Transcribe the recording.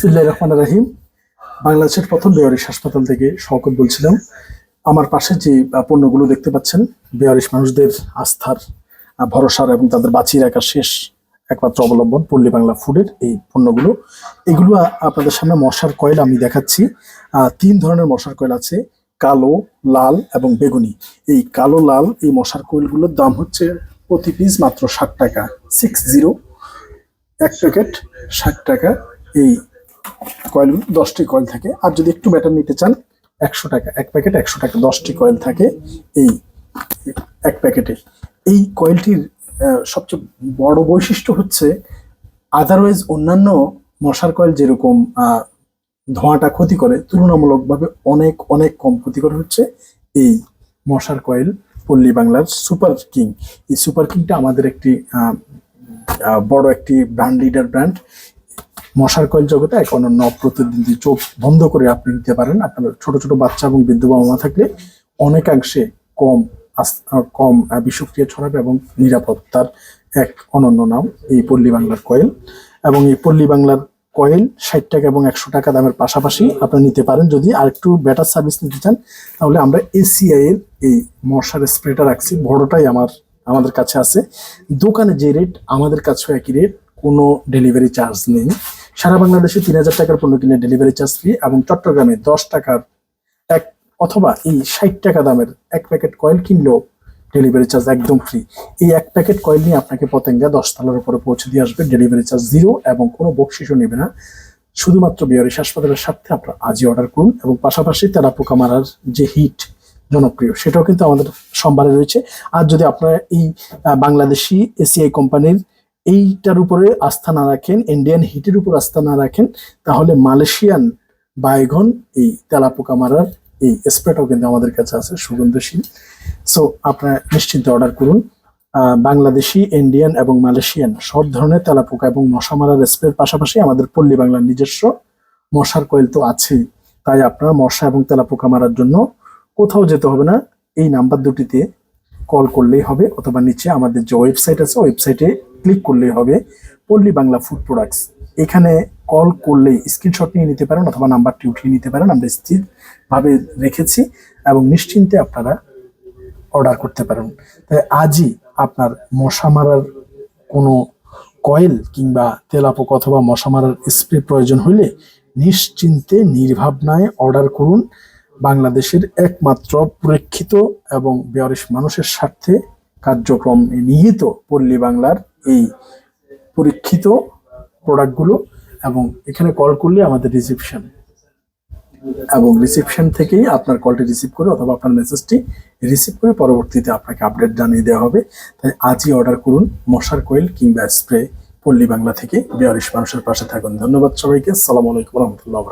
বিসমিল্লাহ রহমান রাহিম। বাংলাদেশের প্রথম বেয়ারিশ হাসপাতাল থেকে শওকত বলছিলাম। আমার পাশে যে পণ্যগুলো দেখতে পাচ্ছেন বেয়ারিশ মানুষদের আস্থার ভরসার এবং তাদের বাঁচিয়ে রাখার শেষ একমাত্র অবলম্বন পল্লী বাংলা ফুডের এই পণ্যগুলো। এগুলো আপনাদের সামনে মশার কয়েল আমি দেখাচ্ছি। তিন ধরনের মশার কয়েল আছে, কালো, লাল এবং বেগুনি। এই কালো, লাল এই মশার কয়েলগুলোর দাম হচ্ছে প্রতি পিস মাত্র ষাট টাকা সিক্স জিরো এক প্যাকেট ষাট টাকা। এই কয়েল, দশটি কয়েল থাকে। আর যদি একটু ব্যাটার নিতে চান, একশো টাকা, এক প্যাকেট একশো টাকা, দশটি কয়েল থাকে এই এক প্যাকেটে এই কয়েলটির সবচেয়ে বড় বৈশিষ্ট্য হচ্ছে আদারওয়াইজ অন্যান্য মশার কয়েল যেরকম ধোঁয়াটা ক্ষতি করে, তুলনামূলকভাবে অনেক অনেক কম ক্ষতিকর হচ্ছে এই মশার কয়েল পল্লী বাংলার সুপার কিং এই সুপার কিংটা আমাদের একটি বড় একটি ব্র্যান্ড লিডার ব্র্যান্ড মশার কয়েল জগতে এক অনন্য প্রতিদ্বন্দ্বী চোখ বন্ধ করে আপনি নিতে পারেন। আপনার ছোট ছোট বাচ্চা এবং বৃদ্ধ বাবা মা থাকলে অনেকাংশে কম কম বিষক্রিয়া ছড়াবে এবং নিরাপত্তার এক অনন্য নাম এই পল্লী বাংলার কয়েল। এবং এই পল্লী বাংলার কয়েল ষাট টাকা এবং একশো টাকা দামের পাশাপাশি আপনি নিতে পারেন। যদি আরেকটু বেটার সার্ভিস নিতে চান, তাহলে আমরা এসিআই এর এই মশার স্প্রেটা রাখছি। বড়টাই আমার, আমাদের কাছে আছে। দোকানে যে রেট আমাদের কাছেও একই রেট কোনো ডেলিভারি চার্জ নেই। সারা বাংলাদেশে তিন হাজার টাকার পণ্য কিনে ডেলিভারি চার্জ ফ্রি এবং চট্টগ্রামে দশ টাকার এক অথবা এই ষাট টাকা দামের এক প্যাকেট কয়েল কিনলেও ডেলিভারি চার্জ একদম ফ্রি এই এক প্যাকেট কয়েল নিয়ে আপনাকে পতেঙ্গা দশ তলার উপরে পৌঁছে দিয়ে আসবে। ডেলিভারি চার্জ জিরো এবং কোনো বকশিসও নেবে না। শুধুমাত্র বিহারিশ হাসপাতালের সাথে আপনার আজই অর্ডার করুন এবং পাশাপাশি তেলা পোকা মারার যে হিট জনপ্রিয়, সেটাও কিন্তু আমাদের সম্ভারে রয়েছে। আর যদি আপনারা এই বাংলাদেশি এসিআই কোম্পানির এইটার উপরে আস্থা না রাখেন ইন্ডিয়ান হিটের উপর আস্থা না রাখেন, তাহলে মালয়েশিয়ান বাইগন এই তেলাপোকা মারার এই স্প্রেটাও কিন্তু আমাদের কাছে আছে সুগন্ধশীল। সো আপনারা নিশ্চিন্তে অর্ডার করুন। বাংলাদেশি ইন্ডিয়ান এবং মালয়েশিয়ান সব ধরনের তেলাপোকা এবং মশা মারার স্প্রের পাশাপাশি আমাদের পল্লী বাংলার নিজস্ব মশার কয়েল তো আছেই। তাই আপনারা মশা এবং তেলাপোকা মারার জন্য কোথাও যেতে হবে না। এই নাম্বার দুটিতে কল করলেই হবে, অথবা নিচে আমাদের যে ওয়েবসাইট আছে ওয়েবসাইটে ক্লিক করলেই হবে পল্লী বাংলা ফুড প্রোডাক্টস এখানে কল করলেই স্ক্রিনশট নিয়ে নিতে পারেন অথবা নাম্বারটি উঠিয়ে নিতে পারেন, আমরা স্থিরভাবে রেখেছি এবং নিশ্চিন্তে আপনারা অর্ডার করতে পারেন। তাই আজই আপনার মশা মারার কোনো কয়েল কিংবা তেলাপোক অথবা মশা মারার স্প্রে প্রয়োজন হলে নিশ্চিন্তে, নির্ভাবনায় অর্ডার করুন বাংলাদেশের একমাত্র পরীক্ষিত এবং বেয়ারিশ মানুষের স্বার্থে কার্যক্রম নিহিত পল্লী বাংলার এই পরীক্ষিত প্রোডাক্টগুলো এবং এখানে কল করলে আমাদের রিসিপশন এবং রিসিপশন থেকেই আপনার কলটি রিসিভ করে অথবা আপনার মেসেজটি রিসিভ করে পরবর্তীতে আপনাকে আপডেট জানিয়ে দেওয়া হবে। তাই আজই অর্ডার করুন মশার কোয়েল কিংবা স্প্রে পল্লী বাংলা থেকে। বেয়ারিশ মানুষের পাশে থাকুন। ধন্যবাদ সবাইকে। আসসালামু আলাইকুম রহমতুল্লাহ